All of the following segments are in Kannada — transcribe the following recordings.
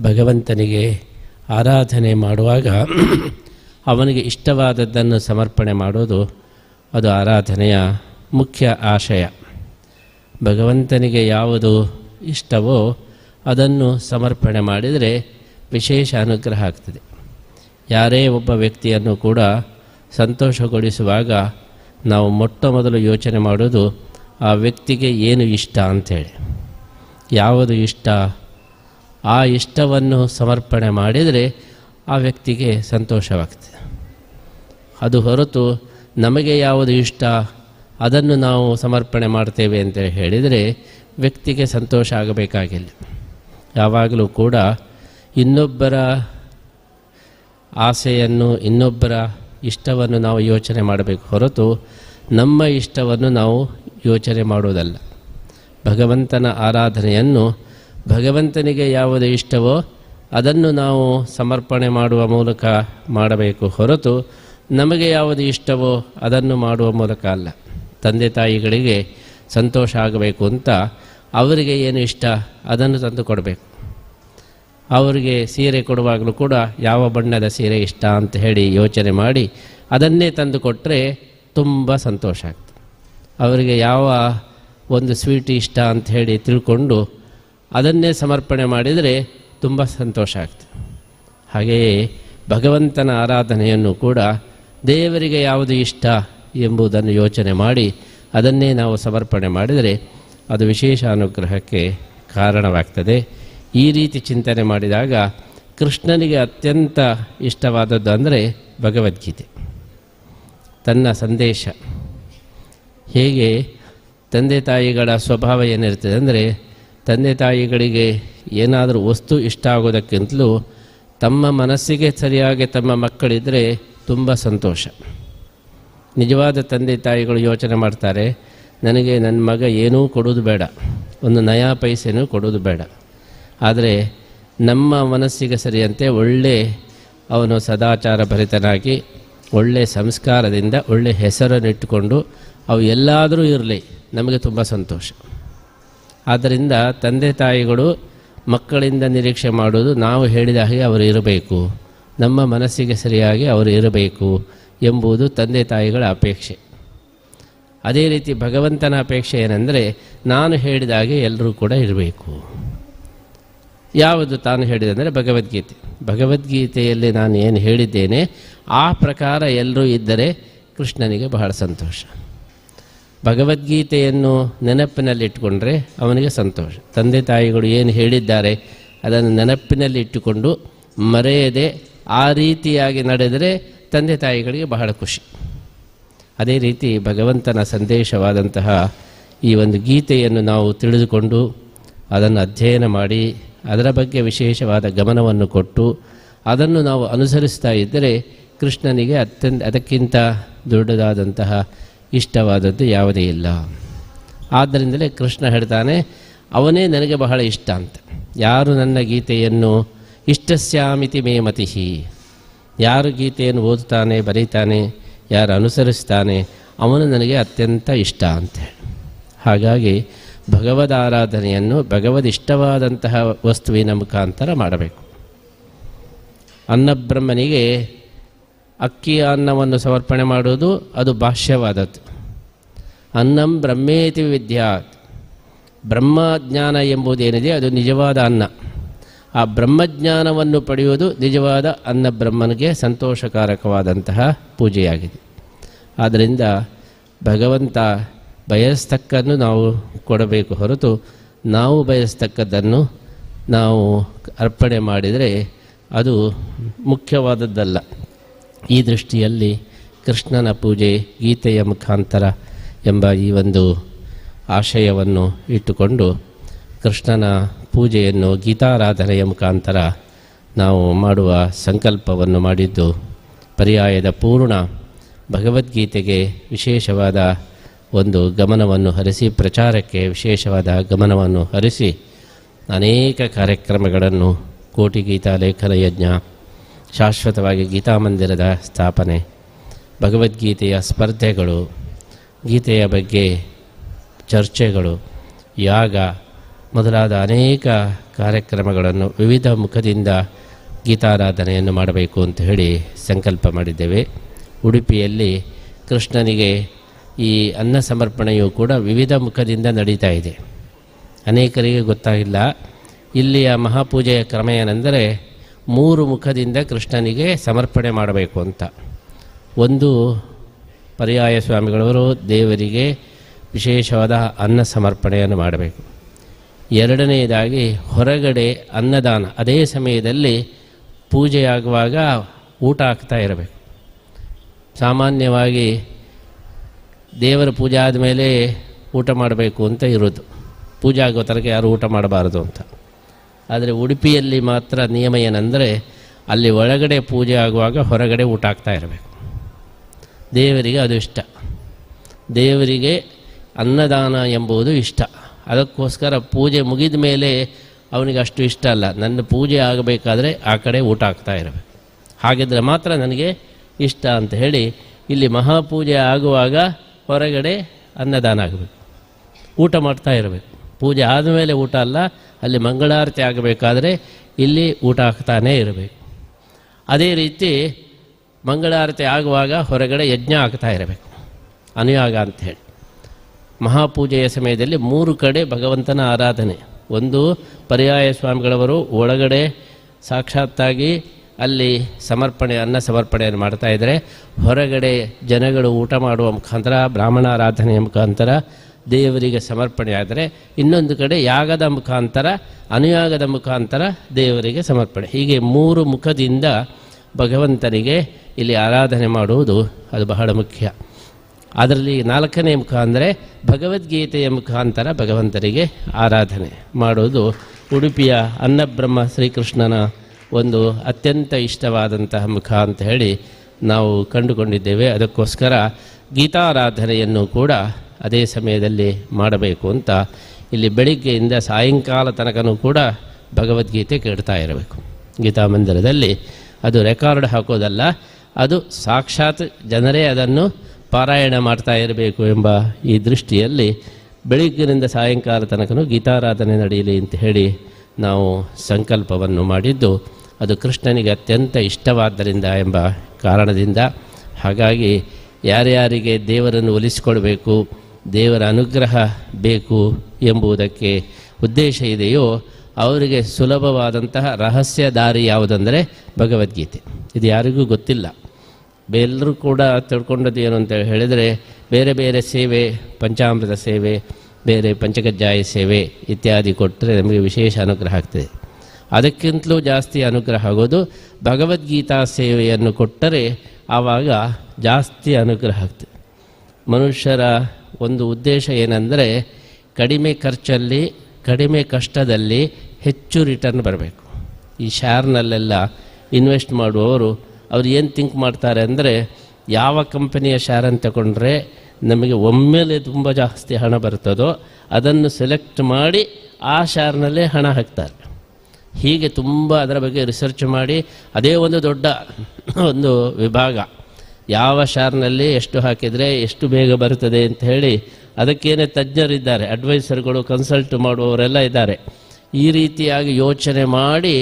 ಭಗವಂತನಿಗೆ ಆರಾಧನೆ ಮಾಡುವಾಗ ಅವನಿಗೆ ಇಷ್ಟವಾದದ್ದನ್ನು ಸಮರ್ಪಣೆ ಮಾಡೋದು ಅದು ಆರಾಧನೆಯ ಮುಖ್ಯ ಆಶಯ. ಭಗವಂತನಿಗೆ ಯಾವುದು ಇಷ್ಟವೋ ಅದನ್ನು ಸಮರ್ಪಣೆ ಮಾಡಿದರೆ ವಿಶೇಷ ಅನುಗ್ರಹ ಆಗ್ತದೆ. ಯಾರೇ ಒಬ್ಬ ವ್ಯಕ್ತಿಯನ್ನು ಕೂಡ ಸಂತೋಷಗೊಳಿಸುವಾಗ ನಾವು ಮೊಟ್ಟ ಮೊದಲು ಯೋಚನೆ ಮಾಡೋದು ಆ ವ್ಯಕ್ತಿಗೆ ಏನು ಇಷ್ಟ ಅಂಥೇಳಿ. ಯಾವುದು ಇಷ್ಟ? ಆ ಇಷ್ಟವನ್ನು ಸಮರ್ಪಣೆ ಮಾಡಿದರೆ ಆ ವ್ಯಕ್ತಿಗೆ ಸಂತೋಷವಾಗ್ತದೆ. ಅದು ಹೊರತು ನಮಗೆ ಯಾವುದು ಇಷ್ಟ, ಅದನ್ನು ನಾವು ಸಮರ್ಪಣೆ ಮಾಡ್ತೇವೆ ಅಂತ ಹೇಳಿದರೆ ವ್ಯಕ್ತಿಗೆ ಸಂತೋಷ ಆಗಬೇಕಾಗಿಲ್ಲ. ಯಾವಾಗಲೂ ಕೂಡ ಇನ್ನೊಬ್ಬರ ಆಸೆಯನ್ನು, ಇನ್ನೊಬ್ಬರ ಇಷ್ಟವನ್ನು ನಾವು ಯೋಚನೆ ಮಾಡಬೇಕು. ಹೊರತು ನಮ್ಮ ಇಷ್ಟವನ್ನು ನಾವು ಯೋಚನೆ ಮಾಡುವುದಲ್ಲ. ಭಗವಂತನ ಆರಾಧನೆಯನ್ನು ಭಗವಂತನಿಗೆ ಯಾವುದು ಇಷ್ಟವೋ ಅದನ್ನು ನಾವು ಸಮರ್ಪಣೆ ಮಾಡುವ ಮೂಲಕ ಮಾಡಬೇಕು ಹೊರತು ನಮಗೆ ಯಾವುದು ಇಷ್ಟವೋ ಅದನ್ನು ಮಾಡುವ ಮೂಲಕ ಅಲ್ಲ. ತಂದೆ ತಾಯಿಗಳಿಗೆ ಸಂತೋಷ ಆಗಬೇಕು ಅಂತ ಅವರಿಗೆ ಏನು ಇಷ್ಟ ಅದನ್ನು ತಂದು ಕೊಡಬೇಕು. ಅವರಿಗೆ ಸೀರೆ ಕೊಡುವಾಗಲೂ ಕೂಡ ಯಾವ ಬಣ್ಣದ ಸೀರೆ ಇಷ್ಟ ಅಂತ ಹೇಳಿ ಯೋಚನೆ ಮಾಡಿ ಅದನ್ನೇ ತಂದು ಕೊಟ್ಟರೆ ತುಂಬ ಸಂತೋಷ ಆಗ್ತದೆ. ಅವರಿಗೆ ಯಾವ ಒಂದು ಸ್ವೀಟ್ ಇಷ್ಟ ಅಂತ ಹೇಳಿ ತಿಳ್ಕೊಂಡು ಅದನ್ನೇ ಸಮರ್ಪಣೆ ಮಾಡಿದರೆ ತುಂಬ ಸಂತೋಷ ಆಗ್ತದೆ. ಹಾಗೆಯೇ ಭಗವಂತನ ಆರಾಧನೆಯನ್ನು ಕೂಡ ದೇವರಿಗೆ ಯಾವುದು ಇಷ್ಟ ಎಂಬುದನ್ನು ಯೋಚನೆ ಮಾಡಿ ಅದನ್ನೇ ನಾವು ಸಮರ್ಪಣೆ ಮಾಡಿದರೆ ಅದು ವಿಶೇಷ ಅನುಗ್ರಹಕ್ಕೆ ಕಾರಣವಾಗ್ತದೆ. ಈ ರೀತಿ ಚಿಂತನೆ ಮಾಡಿದಾಗ ಕೃಷ್ಣನಿಗೆ ಅತ್ಯಂತ ಇಷ್ಟವಾದದ್ದು ಅಂದರೆ ಭಗವದ್ಗೀತೆ. ತನ್ನ ಸಂದೇಶ. ಹೇಗೆ ತಂದೆ ತಾಯಿಗಳ ಸ್ವಭಾವ ಏನಿರ್ತದೆ ಅಂದರೆ ತಂದೆ ತಾಯಿಗಳಿಗೆ ಏನಾದರೂ ವಸ್ತು ಇಷ್ಟ ಆಗೋದಕ್ಕಿಂತಲೂ ತಮ್ಮ ಮನಸ್ಸಿಗೆ ಸರಿಯಾಗಿ ತಮ್ಮ ಮಕ್ಕಳಿದ್ದರೆ ತುಂಬ ಸಂತೋಷ. ನಿಜವಾದ ತಂದೆ ತಾಯಿಗಳು ಯೋಚನೆ ಮಾಡ್ತಾರೆ, ನನಗೆ ನನ್ನ ಮಗ ಏನೂ ಕೊಡೋದು ಬೇಡ, ಒಂದು ನಯಾ ಪೈಸೆನೂ ಕೊಡೋದು ಬೇಡ. ಆದರೆ ನಮ್ಮ ಮನಸ್ಸಿಗೆ ಸರಿಯಂತೆ ಒಳ್ಳೆ ಅವನು ಸದಾಚಾರ ಭರಿತನಾಗಿ, ಒಳ್ಳೆ ಸಂಸ್ಕಾರದಿಂದ ಒಳ್ಳೆ ಹೆಸರನ್ನಿಟ್ಟುಕೊಂಡು ಅವು ಎಲ್ಲಾದರೂ ಇರಲಿ, ನಮಗೆ ತುಂಬ ಸಂತೋಷ. ಆದ್ದರಿಂದ ತಂದೆ ತಾಯಿಗಳು ಮಕ್ಕಳಿಂದ ನಿರೀಕ್ಷೆ ಮಾಡುವುದು ನಾವು ಹೇಳಿದ ಹಾಗೆ ಅವರು ಇರಬೇಕು. ನಮ್ಮ ಮನಸ್ಸಿಗೆ ಸರಿಯಾಗಿ ಅವರು ಇರಬೇಕು ಎಂಬುದು ತಂದೆ ತಾಯಿಗಳ ಅಪೇಕ್ಷೆ. ಅದೇ ರೀತಿ ಭಗವಂತನ ಅಪೇಕ್ಷೆ ಏನೆಂದರೆ ನಾನು ಹೇಳಿದ ಹಾಗೆ ಎಲ್ಲರೂ ಕೂಡ ಇರಬೇಕು. ಯಾವುದು ತಾನು ಹೇಳಿದಂದರೆ ಭಗವದ್ಗೀತೆ. ಭಗವದ್ಗೀತೆಯಲ್ಲಿ ನಾನು ಏನು ಹೇಳಿದ್ದೇನೆ, ಆ ಪ್ರಕಾರ ಎಲ್ಲರೂ ಇದ್ದರೆ ಕೃಷ್ಣನಿಗೆ ಬಹಳ ಸಂತೋಷ. ಭಗವದ್ಗೀತೆಯನ್ನು ನೆನಪಿನಲ್ಲಿಟ್ಟುಕೊಂಡ್ರೆ ಅವನಿಗೆ ಸಂತೋಷ. ತಂದೆ ತಾಯಿಗಳು ಏನು ಹೇಳಿದ್ದಾರೆ, ಅದನ್ನು ನೆನಪಿನಲ್ಲಿ ಇಟ್ಟುಕೊಂಡು ಮರೆಯದೆ ಆ ರೀತಿಯಾಗಿ ನಡೆದರೆ ತಂದೆ ತಾಯಿಗಳಿಗೆ ಬಹಳ ಖುಷಿ. ಅದೇ ರೀತಿ ಭಗವಂತನ ಸಂದೇಶವಾದಂತಹ ಈ ಒಂದು ಗೀತೆಯನ್ನು ನಾವು ತಿಳಿದುಕೊಂಡು ಅದನ್ನು ಅಧ್ಯಯನ ಮಾಡಿ, ಅದರ ಬಗ್ಗೆ ವಿಶೇಷವಾದ ಗಮನವನ್ನು ಕೊಟ್ಟು ಅದನ್ನು ನಾವು ಅನುಸರಿಸ್ತಾ ಇದ್ದರೆ ಕೃಷ್ಣನಿಗೆ ಅತ್ಯಂತ, ಅದಕ್ಕಿಂತ ದೊಡ್ಡದಾದಂತಹ ಇಷ್ಟವಾದದ್ದು ಯಾವುದೇ ಇಲ್ಲ. ಆದ್ದರಿಂದಲೇ ಕೃಷ್ಣ ಹೇಳ್ತಾನೆ, ಅವನೇ ನನಗೆ ಬಹಳ ಇಷ್ಟ ಅಂತ. ಯಾರು ನನ್ನ ಗೀತೆಯನ್ನು ಇಷ್ಟಸ್ಯಾಮಿತಿ ಮೇ ಮತಿಹಿ. ಯಾರು ಗೀತೆಯನ್ನು ಓದುತ್ತಾನೆ, ಬರೀತಾನೆ, ಯಾರು ಅನುಸರಿಸ್ತಾನೆ, ಅವನು ನನಗೆ ಅತ್ಯಂತ ಇಷ್ಟ ಅಂತ ಹಾಗಾಗಿ ಭಗವದ್ ಆರಾಧನೆಯನ್ನು, ಭಗವದ್ ಇಷ್ಟವಾದಂತಹ ವಸ್ತುವಿನ ಮುಖಾಂತರ ಮಾಡಬೇಕು. ಅನ್ನಬ್ರಹ್ಮನಿಗೆ ಅಕ್ಕಿಯ ಅನ್ನವನ್ನು ಸಮರ್ಪಣೆ ಮಾಡುವುದು ಅದು ಭಾಷ್ಯವಾದದ್ದು ಅನ್ನಂ ಬ್ರಹ್ಮೇತಿ ವಿದ್ಯಾತ್. ಬ್ರಹ್ಮಜ್ಞಾನ ಎಂಬುದೇನಿದೆ ಅದು ನಿಜವಾದ ಅನ್ನ. ಆ ಬ್ರಹ್ಮಜ್ಞಾನವನ್ನು ಪಡೆಯುವುದು ನಿಜವಾದ ಅನ್ನ ಬ್ರಹ್ಮನಿಗೆ ಸಂತೋಷಕಾರಕವಾದಂತಹ ಪೂಜೆಯಾಗಿದೆ. ಆದ್ದರಿಂದ ಭಗವಂತ ಬಯಸ್ತಕ್ಕನ್ನು ನಾವು ಕೊಡಬೇಕು ಹೊರತು ನಾವು ಬಯಸ್ತಕ್ಕದ್ದನ್ನು ನಾವು ಅರ್ಪಣೆ ಮಾಡಿದರೆ ಅದು ಮುಖ್ಯವಾದದ್ದಲ್ಲ. ಈ ದೃಷ್ಟಿಯಲ್ಲಿ ಕೃಷ್ಣನ ಪೂಜೆ ಗೀತೆಯ ಮುಖಾಂತರ ಎಂಬ ಈ ಒಂದು ಆಶಯವನ್ನು ಇಟ್ಟುಕೊಂಡು ಕೃಷ್ಣನ ಪೂಜೆಯನ್ನು ಗೀತಾರಾಧನೆಯ ಮುಖಾಂತರ ನಾವು ಮಾಡುವ ಸಂಕಲ್ಪವನ್ನು ಮಾಡಿದ್ದು ಪರ್ಯಾಯದ ಪೂರ್ಣ ಭಗವದ್ಗೀತೆಗೆ ವಿಶೇಷವಾದ ಒಂದು ಗಮನವನ್ನು ಹರಿಸಿ, ಪ್ರಚಾರಕ್ಕೆ ವಿಶೇಷವಾದ ಗಮನವನ್ನು ಹರಿಸಿ ಅನೇಕ ಕಾರ್ಯಕ್ರಮಗಳನ್ನು ಕೋಟಿ ಗೀತಾ ಲೇಖನ ಯಜ್ಞ ಶಾಶ್ವತವಾಗಿ ಗೀತಾಮಂದಿರದ ಸ್ಥಾಪನೆ, ಭಗವದ್ಗೀತೆಯ ಸ್ಪರ್ಧೆಗಳು, ಗೀತೆಯ ಬಗ್ಗೆ ಚರ್ಚೆಗಳು, ಯಾಗ ಮೊದಲಾದ ಅನೇಕ ಕಾರ್ಯಕ್ರಮಗಳನ್ನು ವಿವಿಧ ಮುಖದಿಂದ ಗೀತಾರಾಧನೆಯನ್ನು ಮಾಡಬೇಕು ಅಂತ ಹೇಳಿ ಸಂಕಲ್ಪ ಮಾಡಿದ್ದೇವೆ. ಉಡುಪಿಯಲ್ಲಿ ಕೃಷ್ಣನಿಗೆ ಈ ಅನ್ನ ಸಮರ್ಪಣೆಯು ಕೂಡ ವಿವಿಧ ಮುಖದಿಂದ ನಡೀತಾ ಇದೆ. ಅನೇಕರಿಗೆ ಗೊತ್ತಾಗಿಲ್ಲ. ಇಲ್ಲಿಯ ಮಹಾಪೂಜೆಯ ಕ್ರಮ ಏನೆಂದರೆ ಮೂರು ಮುಖದಿಂದ ಕೃಷ್ಣನಿಗೆ ಸಮರ್ಪಣೆ ಮಾಡಬೇಕು ಅಂತ. ಒಂದು ಪರ್ಯಾಯ ಸ್ವಾಮಿಗಳವರು ದೇವರಿಗೆ ವಿಶೇಷವಾದ ಅನ್ನ ಸಮರ್ಪಣೆಯನ್ನು ಮಾಡಬೇಕು. ಎರಡನೆಯದಾಗಿ ಹೊರಗಡೆ ಅನ್ನದಾನ, ಅದೇ ಸಮಯದಲ್ಲಿ ಪೂಜೆಯಾಗುವಾಗ ಊಟ ಆಗ್ತಾ ಇರಬೇಕು. ಸಾಮಾನ್ಯವಾಗಿ ದೇವರ ಪೂಜೆ ಆದಮೇಲೆ ಊಟ ಮಾಡಬೇಕು ಅಂತ ಇರೋದು ಪೂಜೆ ಆಗೋ ತನಕ ಯಾರು ಊಟ ಮಾಡಬಾರದು ಅಂತ. ಆದರೆ ಉಡುಪಿಯಲ್ಲಿ ಮಾತ್ರ ನಿಯಮ ಏನಂದರೆ ಅಲ್ಲಿ ಒಳಗಡೆ ಪೂಜೆ ಆಗುವಾಗ ಹೊರಗಡೆ ಊಟ ಆಗ್ತಾ ಇರಬೇಕು. ದೇವರಿಗೆ ಅದು ಇಷ್ಟ. ದೇವರಿಗೆ ಅನ್ನದಾನ ಎಂಬುದು ಇಷ್ಟ. ಅದಕ್ಕೋಸ್ಕರ ಪೂಜೆ ಮುಗಿದ ಮೇಲೆ ಅವನಿಗೆ ಅಷ್ಟು ಇಷ್ಟ ಅಲ್ಲ. ನನ್ನ ಪೂಜೆ ಆಗಬೇಕಾದ್ರೆ ಆ ಕಡೆ ಊಟ ಆಗ್ತಾ ಇರಬೇಕು. ಹಾಗಿದ್ರೆ ಮಾತ್ರ ನನಗೆ ಇಷ್ಟ ಅಂತ ಹೇಳಿ ಇಲ್ಲಿ ಮಹಾಪೂಜೆ ಆಗುವಾಗ ಹೊರಗಡೆ ಅನ್ನದಾನ ಆಗಬೇಕು. ಊಟ ಮಾಡ್ತಾ ಇರಬೇಕು. ಪೂಜೆ ಆದಮೇಲೆ ಊಟ ಅಲ್ಲ ಅಲ್ಲಿ ಮಂಗಳಾರತಿ ಆಗಬೇಕಾದರೆ ಇಲ್ಲಿ ಊಟ ಹಾಕ್ತಾನೇ ಇರಬೇಕು. ಅದೇ ರೀತಿ ಮಂಗಳಾರತಿ ಆಗುವಾಗ ಹೊರಗಡೆ ಯಜ್ಞ ಆಗ್ತಾ ಇರಬೇಕು. ಅನುಯಾಗ ಅಂಥೇಳಿ ಮಹಾಪೂಜೆಯ ಸಮಯದಲ್ಲಿ ಮೂರು ಕಡೆ ಭಗವಂತನ ಆರಾಧನೆ. ಒಂದು, ಪರ್ಯಾಯ ಸ್ವಾಮಿಗಳವರು ಒಳಗಡೆ ಸಾಕ್ಷಾತ್ತಾಗಿ ಅಲ್ಲಿ ಸಮರ್ಪಣೆ, ಅನ್ನ ಸಮರ್ಪಣೆಯನ್ನು ಮಾಡ್ತಾ ಇದ್ದರೆ ಹೊರಗಡೆ ಜನಗಳು ಊಟ ಮಾಡುವ ಮುಖಾಂತರ ಬ್ರಾಹ್ಮಣ ಆರಾಧನೆಯ ಮುಖಾಂತರ ದೇವರಿಗೆ ಸಮರ್ಪಣೆ ಆದರೆ ಇನ್ನೊಂದು ಕಡೆ ಯಾಗದ ಮುಖಾಂತರ, ಅನುಯಾಗದ ಮುಖಾಂತರ ದೇವರಿಗೆ ಸಮರ್ಪಣೆ. ಹೀಗೆ ಮೂರು ಮುಖದಿಂದ ಭಗವಂತನಿಗೆ ಇಲ್ಲಿ ಆರಾಧನೆ ಮಾಡುವುದು ಅದು ಬಹಳ ಮುಖ್ಯ. ಅದರಲ್ಲಿ ನಾಲ್ಕನೇ ಮುಖ ಅಂದರೆ ಭಗವದ್ಗೀತೆಯ ಮುಖಾಂತರ ಭಗವಂತನಿಗೆ ಆರಾಧನೆ ಮಾಡುವುದು ಉಡುಪಿಯ ಅನ್ನಬ್ರಹ್ಮ ಶ್ರೀಕೃಷ್ಣನ ಒಂದು ಅತ್ಯಂತ ಇಷ್ಟವಾದಂತಹ ಮುಖ ಅಂತ ಹೇಳಿ ನಾವು ಕಂಡುಕೊಂಡಿದ್ದೇವೆ. ಅದಕ್ಕೋಸ್ಕರ ಗೀತಾರಾಧನೆಯನ್ನು ಕೂಡ ಅದೇ ಸಮಯದಲ್ಲಿ ಮಾಡಬೇಕು ಅಂತ ಇಲ್ಲಿ ಬೆಳಿಗ್ಗೆಯಿಂದ ಸಾಯಂಕಾಲ ತನಕನೂ ಕೂಡ ಭಗವದ್ಗೀತೆ ಕೇಳ್ತಾ ಇರಬೇಕು. ಗೀತಾ ಮಂದಿರದಲ್ಲಿ ಅದು ರೆಕಾರ್ಡ್ ಹಾಕೋದಲ್ಲ, ಅದು ಸಾಕ್ಷಾತ್ ಜನರೇ ಅದನ್ನು ಪಾರಾಯಣ ಮಾಡ್ತಾ ಇರಬೇಕು ಎಂಬ ಈ ದೃಷ್ಟಿಯಲ್ಲಿ ಬೆಳಿಗ್ಗಿನಿಂದ ಸಾಯಂಕಾಲ ತನಕನೂ ಗೀತಾರಾಧನೆ ನಡೆಯಲಿ ಅಂತ ಹೇಳಿ ನಾವು ಸಂಕಲ್ಪವನ್ನು ಮಾಡಿದ್ದು, ಅದು ಕೃಷ್ಣನಿಗೆ ಅತ್ಯಂತ ಇಷ್ಟವಾದ್ದರಿಂದ ಎಂಬ ಕಾರಣದಿಂದ. ಹಾಗಾಗಿ ಯಾರ್ಯಾರಿಗೆ ದೇವರನ್ನು ಒಲಿಸಿಕೊಳ್ಬೇಕು ದೇವರ ಅನುಗ್ರಹ ಬೇಕು ಎಂಬುದಕ್ಕೆ ಉದ್ದೇಶ ಇದೆಯೋ ಅವರಿಗೆ ಸುಲಭವಾದಂತಹ ರಹಸ್ಯ ದಾರಿ ಯಾವುದಂದರೆ ಭಗವದ್ಗೀತೆ. ಇದು ಯಾರಿಗೂ ಗೊತ್ತಿಲ್ಲ. ಎಲ್ಲರೂ ಕೂಡ ತಿಳ್ಕೊಂಡದ್ದು ಏನು ಅಂತ ಹೇಳಿದರೆ ಬೇರೆ ಬೇರೆ ಸೇವೆ, ಪಂಚಾಮೃತ ಸೇವೆ, ಬೇರೆ ಪಂಚಕಜ್ಜಾಯ ಸೇವೆ ಇತ್ಯಾದಿ ಕೊಟ್ಟರೆ ನಮಗೆ ವಿಶೇಷ ಅನುಗ್ರಹ ಆಗ್ತದೆ. ಅದಕ್ಕಿಂತಲೂ ಜಾಸ್ತಿ ಅನುಗ್ರಹ ಆಗೋದು ಭಗವದ್ಗೀತಾ ಸೇವೆಯನ್ನು ಕೊಟ್ಟರೆ ಆವಾಗ ಜಾಸ್ತಿ ಅನುಗ್ರಹ ಆಗ್ತದೆ. ಮನುಷ್ಯರ ಒಂದು ಉದ್ದೇಶ ಏನಂದರೆ ಕಡಿಮೆ ಖರ್ಚಲ್ಲಿ, ಕಡಿಮೆ ಕಷ್ಟದಲ್ಲಿ ಹೆಚ್ಚು ರಿಟರ್ನ್ ಬರಬೇಕು. ಈ ಶೇರ್ನಲ್ಲೆಲ್ಲ ಇನ್ವೆಸ್ಟ್ ಮಾಡುವವರು ಅವ್ರು ಏನು ಥಿಂಕ್ ಮಾಡ್ತಾರೆ ಅಂದರೆ ಯಾವ ಕಂಪನಿಯ ಶೇರನ್ನು ತಗೊಂಡ್ರೆ ನಮಗೆ ಒಮ್ಮೆಲೆ ತುಂಬ ಜಾಸ್ತಿ ಹಣ ಬರ್ತದೋ ಅದನ್ನು ಸೆಲೆಕ್ಟ್ ಮಾಡಿ ಆ ಶೇರ್ನಲ್ಲೇ ಹಣ ಹಾಕ್ತಾರೆ. ಹೀಗೆ ತುಂಬ ಅದರ ಬಗ್ಗೆ ರಿಸರ್ಚ್ ಮಾಡಿ, ಅದೇ ಒಂದು ದೊಡ್ಡ ಒಂದು ವಿಭಾಗ. ಯಾವ ಶಾರ್ನಲ್ಲಿ ಎಷ್ಟು ಹಾಕಿದರೆ ಎಷ್ಟು ಬೇಗ ಬರುತ್ತದೆ ಅಂತ ಹೇಳಿ ಅದಕ್ಕೇನೆ ತಜ್ಞರಿದ್ದಾರೆ ಅಡ್ವೈಸರ್ಗಳು, ಕನ್ಸಲ್ಟ್ ಮಾಡುವವರೆಲ್ಲ ಇದ್ದಾರೆ. ಈ ರೀತಿಯಾಗಿ ಯೋಚನೆ ಮಾಡಿ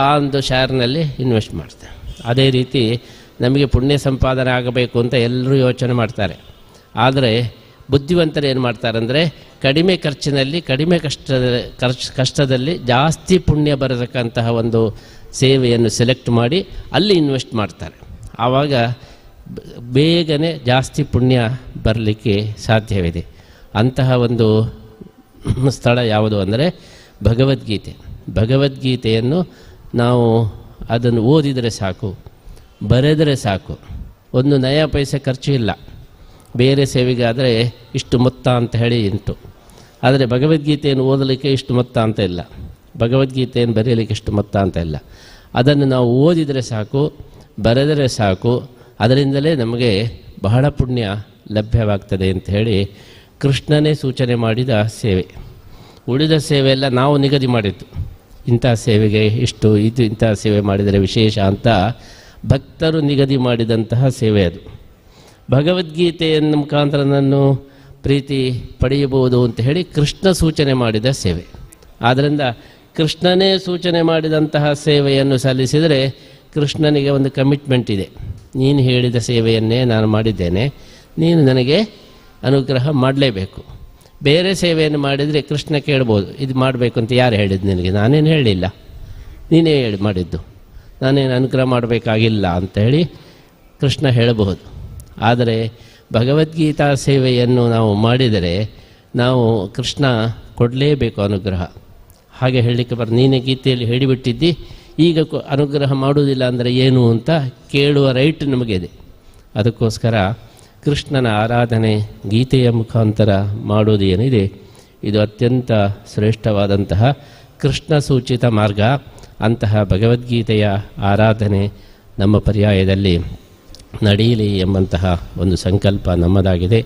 ಆ ಒಂದು ಶೇರ್ನಲ್ಲಿ ಇನ್ವೆಸ್ಟ್ ಮಾಡ್ತಾರೆ ಅದೇ ರೀತಿ ನಮಗೆ ಪುಣ್ಯ ಸಂಪಾದನೆ ಆಗಬೇಕು ಅಂತ ಎಲ್ಲರೂ ಯೋಚನೆ ಮಾಡ್ತಾರೆ. ಆದರೆ ಬುದ್ಧಿವಂತರು ಏನು ಮಾಡ್ತಾರೆ ಅಂದರೆ ಕಡಿಮೆ ಖರ್ಚಿನಲ್ಲಿ, ಕಡಿಮೆ ಕಷ್ಟದ, ಖರ್ಚು, ಕಷ್ಟದಲ್ಲಿ ಜಾಸ್ತಿ ಪುಣ್ಯ ಬರತಕ್ಕಂತಹ ಒಂದು ಸೇವೆಯನ್ನು ಸೆಲೆಕ್ಟ್ ಮಾಡಿ ಅಲ್ಲಿ ಇನ್ವೆಸ್ಟ್ ಮಾಡ್ತಾರೆ. ಆವಾಗ ಬೇಗನೆ ಜಾಸ್ತಿ ಪುಣ್ಯ ಬರಲಿಕ್ಕೆ ಸಾಧ್ಯವಿದೆ. ಅಂತಹ ಒಂದು ಸ್ಥಳ ಯಾವುದು ಅಂದರೆ ಭಗವದ್ಗೀತೆ. ಭಗವದ್ಗೀತೆಯನ್ನು ನಾವು ಅದನ್ನು ಓದಿದರೆ ಸಾಕು, ಬರೆದರೆ ಸಾಕು. ಒಂದು ನಯ ಪೈಸೆ ಖರ್ಚು ಇಲ್ಲ. ಬೇರೆ ಸೇವೆಗಾದರೆ ಇಷ್ಟು ಮೊತ್ತ ಅಂತ ಹೇಳಿ ಉಂಟು ಆದರೆ ಭಗವದ್ಗೀತೆಯನ್ನು ಓದಲಿಕ್ಕೆ ಇಷ್ಟು ಮೊತ್ತ ಅಂತ ಇಲ್ಲ. ಭಗವದ್ಗೀತೆಯನ್ನು ಬರೆಯಲಿಕ್ಕೆ ಇಷ್ಟು ಮೊತ್ತ ಅಂತ ಇಲ್ಲ. ಅದನ್ನು ನಾವು ಓದಿದರೆ ಸಾಕು, ಬರೆದರೆ ಸಾಕು ಅದರಿಂದಲೇ ನಮಗೆ ಬಹಳ ಪುಣ್ಯ ಲಭ್ಯವಾಗ್ತದೆ ಅಂತ ಹೇಳಿ ಕೃಷ್ಣನೇ ಸೂಚನೆ ಮಾಡಿದ ಸೇವೆ. ಉಳಿದ ಸೇವೆ ಎಲ್ಲ ನಾವು ನಿಗದಿ ಮಾಡಿದ್ದು. ಇಂಥ ಸೇವೆಗೆ ಇಷ್ಟು, ಇದು ಇಂಥ ಸೇವೆ ಮಾಡಿದರೆ ವಿಶೇಷ ಅಂತ ಭಕ್ತರು ನಿಗದಿ ಮಾಡಿದಂತಹ ಸೇವೆ ಅದು. ಭಗವದ್ಗೀತೆಯನ್ನು ಮುಖಾಂತರ ನಾನು ಪ್ರೀತಿ ಪಡೆಯಬಹುದು ಅಂತ ಹೇಳಿ ಕೃಷ್ಣ ಸೂಚನೆ ಮಾಡಿದ ಸೇವೆ. ಆದ್ದರಿಂದ ಕೃಷ್ಣನೇ ಸೂಚನೆ ಮಾಡಿದಂತಹ ಸೇವೆಯನ್ನು ಸಲ್ಲಿಸಿದರೆ ಕೃಷ್ಣನಿಗೆ ಒಂದು ಕಮಿಟ್ಮೆಂಟ್ ಇದೆ. ನೀನು ಹೇಳಿದ ಸೇವೆಯನ್ನೇ ನಾನು ಮಾಡಿದ್ದೇನೆ. ನೀನು ನನಗೆ ಅನುಗ್ರಹ ಮಾಡಲೇಬೇಕು. ಬೇರೆ ಸೇವೆಯನ್ನು ಮಾಡಿದರೆ ಕೃಷ್ಣ ಕೇಳ್ಬೋದು, ಇದು ಮಾಡಬೇಕು ಅಂತ ಯಾರು ಹೇಳಿದ್ದು ನಿನಗೆ? ನಾನೇನು ಹೇಳಲಿಲ್ಲ ನೀನೇ ಹೇಳಿ ಮಾಡಿದ್ದು. ನಾನೇನು ಅನುಗ್ರಹ ಮಾಡಬೇಕಾಗಿಲ್ಲ ಅಂತ ಹೇಳಿ ಕೃಷ್ಣ ಹೇಳಬಹುದು. ಆದರೆ ಭಗವದ್ಗೀತಾ ಸೇವೆಯನ್ನು ನಾವು ಮಾಡಿದರೆ ನಾವು ಕೃಷ್ಣ ಕೊಡಲೇಬೇಕು ಅನುಗ್ರಹ. ಹಾಗೆ ಹೇಳಲಿಕ್ಕೆ ಬರ್, ನೀನೇ ಗೀತೆಯಲ್ಲಿ ಹೇಳಿಬಿಟ್ಟಿದ್ದಿ. ಈಗ ಅನುಗ್ರಹ ಮಾಡುವುದಿಲ್ಲ ಅಂದರೆ ಏನು ಅಂತ ಕೇಳುವ ರೈಟ್ ನಮಗಿದೆ. ಅದಕ್ಕೋಸ್ಕರ ಕೃಷ್ಣನ ಆರಾಧನೆ ಗೀತೆಯ ಮುಖಾಂತರ ಮಾಡುವುದು ಏನಿದೆ, ಇದು ಅತ್ಯಂತ ಶ್ರೇಷ್ಠವಾದಂತಹ ಕೃಷ್ಣ ಸೂಚಿತ ಮಾರ್ಗ. ಅಂತಹ ಭಗವದ್ಗೀತೆಯ ಆರಾಧನೆ ನಮ್ಮ ಪರ್ಯಾಯದಲ್ಲಿ ನಡೆಯಲಿ ಎಂಬಂತಹ ಒಂದು ಸಂಕಲ್ಪ ನಮ್ಮದಾಗಿದೆ.